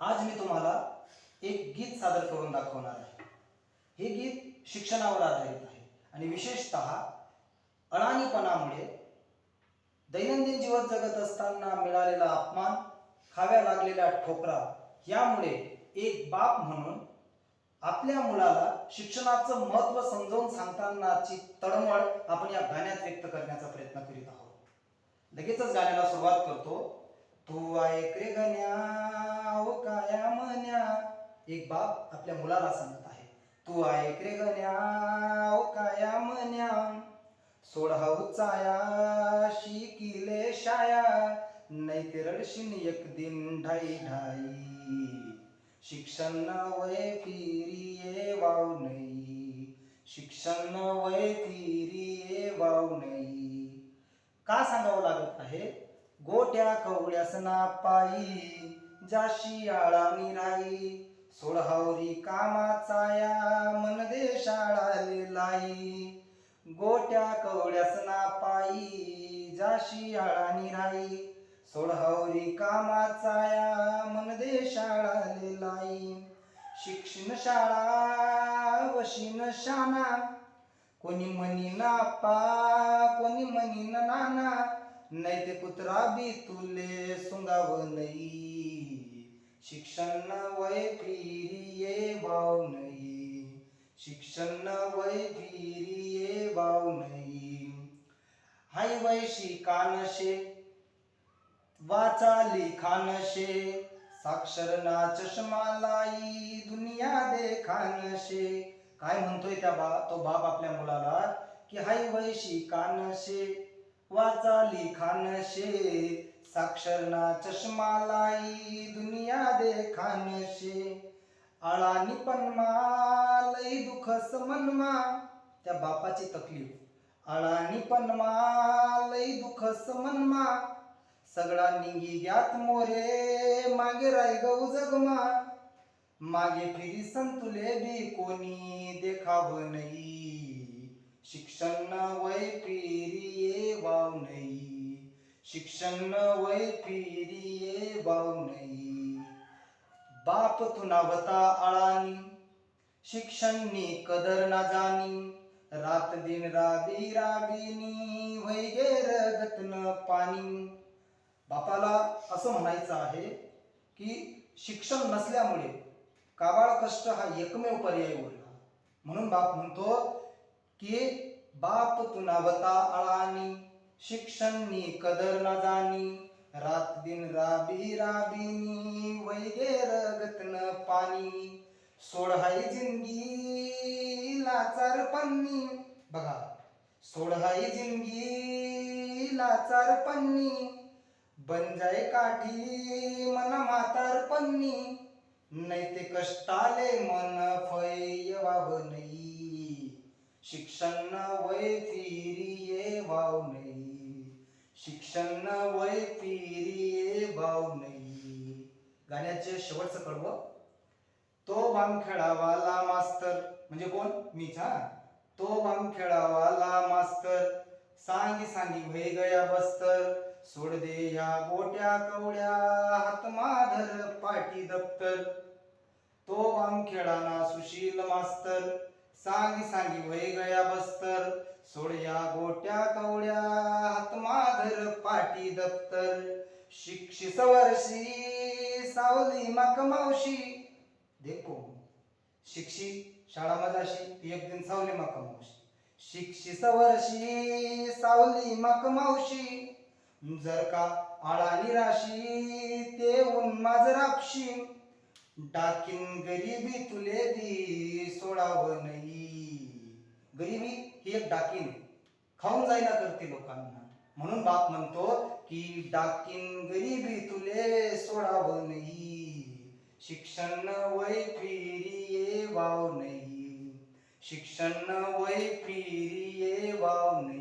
आज मी तुम्हाला एक गीत सादर करून दाखवणार आहे. हे गीत शिक्षणावर आधारित आहे आणि विशेषत अडाणीपणामुळे दैनंदिन जीवन जगत असताना मिळालेला अपमान खाव्या लागलेल्या ठोकरा यामुळे एक बाप म्हणून आपल्या मुलाला शिक्षणाचं महत्त्व समजावून सांगतानाची तळमळ आपण या गाण्यात व्यक्त करण्याचा प्रयत्न करीत आहोत. लगेचच गाण्याला सुरुवात करतो. तू ऐक रे गण्या काया एक बाप आपल्या मुलाला सांगत आहे. तू ऐक रे गण्या ओ काया मन्या सोड उचाया शिकिले शाया नाही ते रडशीन एक दिन ढाई ढाई शिक्षण न वय फिरिये वाव नाही शिक्षण न वय फिरिये वाव नाही का सांगावं लागत आहे? गोट्या कवड्यासना पायी जाशी आळामी निराई सोळहावरी कामाचा या मन दे शाळाले लाई. गोट्या कवड्यासना पायी जाशी आळानी राई सोळहावरी कामाचा या मन दे शाळाले शिक्षण शाळा वशीन शाना. कोणी म्हणी ना पा कोणी म्हणी नाना. नाही ते कुत्रा बी तुले सुंगाव नाही शिक्षण वय फिरिये वाव नाही शिक्षण वय फिरिये वाव नाही हाय वैशी कानशे वाचा लिखानशे साक्षर ना चष्मा लाई दुनिया देखानशे. काय म्हणतोय त्या बा तो बाप आपल्या मुलाला की हाय वैशी कानशे वाचा लिखानशे साक्षर ना चष्मा लाई दुनिया देखानशे अळानी पण लई दुख समनमा त्या बापाची तकलीफ. अळानी पण लई दुख समनमा सगळा निंगी ग्यात मोरे मागे राय गौ जगमा मागे फिरी संतुले बी कोणी देखाव नाही शिक्षण वय पिरिये वाव नाही शिक्षण वय पिरिये वाव नाही बाप तुनावता आळानी. शिक्षणनी कदर ना जाणी रात दिन राबी राबीनी. वैगे गे रगतन पाणी बापाला असं म्हणायचं आहे की शिक्षण नसल्यामुळे काबाळ कष्ट हा एकमेव पर्याय उरला. म्हणून बाप म्हणतो के बाप तुनावता आळानी शिक्षणनी कदर न जाणी रात दिन राबी राबीनी वैगे रगतन पाणी सोडहाय जिंदगी लाचार पन्नी बघा सोडहाय जिंदगी लाचार पन्नी बन जाय काठी मन म्हातार पन्नी नाही ते कष्टाले मन फय वाव नाही शिक्षण न वय फिरिये वाव नाही. शिक्षण न वय फिरिये वाव नाही. गाण्याचे शेवटचं कडवं तो बाम खेळावाला मास्तर. म्हणजे कोण? मीच हा. तो बाम खेळावाला मास्तर. सांगी सांगी भय गया बस्तर. सोड दे या गोट्या कवड्या हात माधर पाटी दप्तर. तो बाम खेळाना सुशील मास्तर. सांगी सांगी वय गया बस्तर सोडया गोट्या कवड्या हातमाधर पाटी दप्तर. शिक्षित वर्षी सावली माक मावशी. देखो शिक्षी शाळा मजाशी ती एक दिन सावली माक मावशी. शिक्षित वर्षी सावली माक मावशी. जर का आळा निराशी ते उन्माज राक्षी डाकीन गरिबी तुले बी सोडावं नाही गरिबी ही एक डाकीन खाऊन जायला करते लोकांना. म्हणून बाप म्हणतो की डाकीन गरिबी तुले सोडावं नाही शिक्षण वय फिरिये वाव नाही शिक्षण वय फिरिये वाव नाही